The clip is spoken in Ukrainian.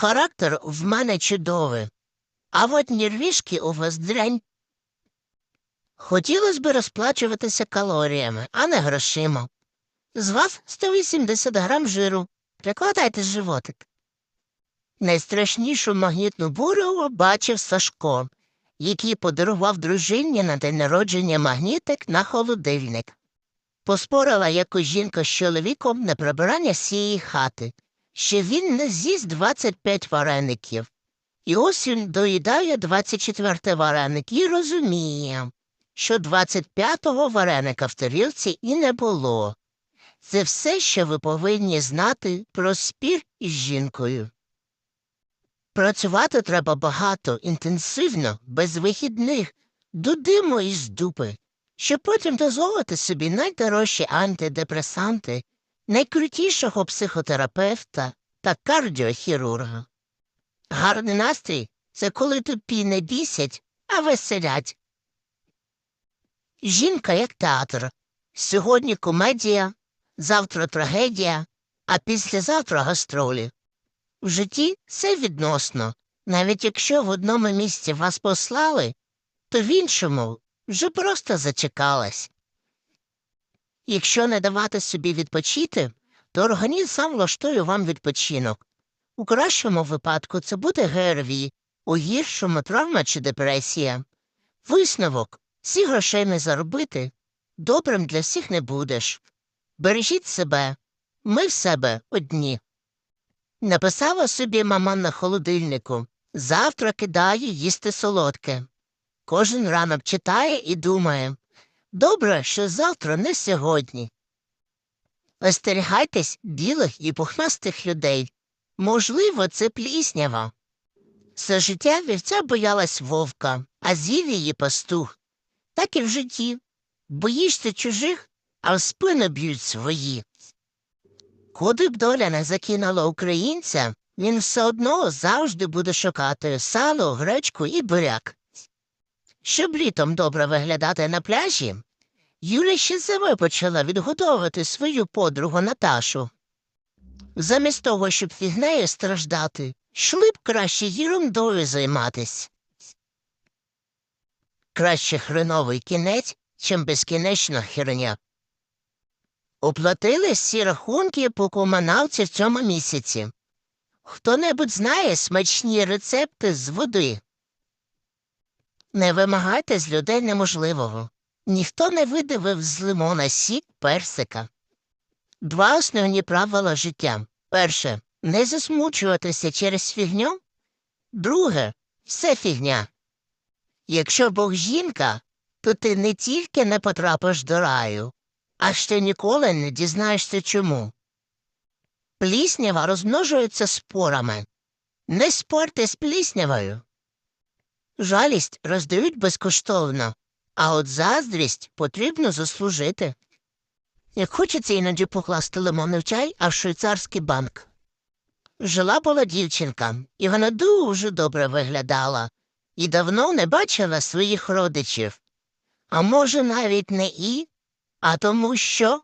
Характер в мене чудовий, а от нервішки у вас дрянь. Хотілося б розплачуватися калоріями, а не грошима. З вас 180 грам жиру. Прикладайте животик. Найстрашнішу магнітну бурю бачив Сашко, який подарував дружині на день народження магнітик на холодильник. Поспорила якось жінка з чоловіком на прибирання цієї хати, що він не з'їсть 25 вареників. І ось він доїдає 24 вареник і розуміє, що 25-го вареника в тарілці і не було. Це все, що ви повинні знати про спір із жінкою. Працювати треба багато, інтенсивно, без вихідних, до диму із дупи, щоб потім дозволити собі найдорожчі антидепресанти, найкрутішого психотерапевта та кардіохірурга. Гарний настрій це коли тупі не бісять, а веселять. Жінка як театр. Сьогодні комедія, завтра трагедія, а післязавтра гастролі. В житті все відносно. Навіть якщо в одному місці вас послали, то в іншому вже просто зачекалась. Якщо не давати собі відпочити, то організм сам влаштує вам відпочинок. У кращому випадку це буде ГРВІ, у гіршому травма чи депресія. Висновок всі грошей не заробити, добрим для всіх не будеш. Бережіть себе, ми в себе одні. Написала собі мама на холодильнику завтра кидає їсти солодке. Кожен ранок читає і думає добре, що завтра не сьогодні. Остерігайтесь білих і пухнастих людей. Можливо, це пліснява. Все життя вівця боялась вовка, а з'їв її пастух. Так і в житті. Боїшся чужих, а в спину б'ють свої. Куди б доля не закинула українця, він все одно завжди буде шукати сало, гречку і буряк. Щоб літом добре виглядати на пляжі, Юля ще зими почала відгодовувати свою подругу Наташу. Замість того, щоб фігнею страждати, йшли б краще ерундою займатись. Краще хреновий кінець, чим безкінечна херня. Оплатили всі рахунки по комуналці в цьому місяці. Хто-небудь знає смачні рецепти з води. Не вимагайте з людей неможливого. Ніхто не видавив з лимона сік персика. Два основні правила життя. Перше не засмучуватися через фігню. Друге все фігня. Якщо Бог жінка, то ти не тільки не потрапиш до раю, а ще ніколи не дізнаєшся чому. Пліснява розмножується спорами. Не спорте з пліснявою. Жалість роздають безкоштовно, а от заздрість потрібно заслужити. Як хочеться іноді покласти лимон в чай, а в швейцарський банк. Жила була дівчинка, і вона дуже добре виглядала, і давно не бачила своїх родичів. А може, навіть не і, а тому що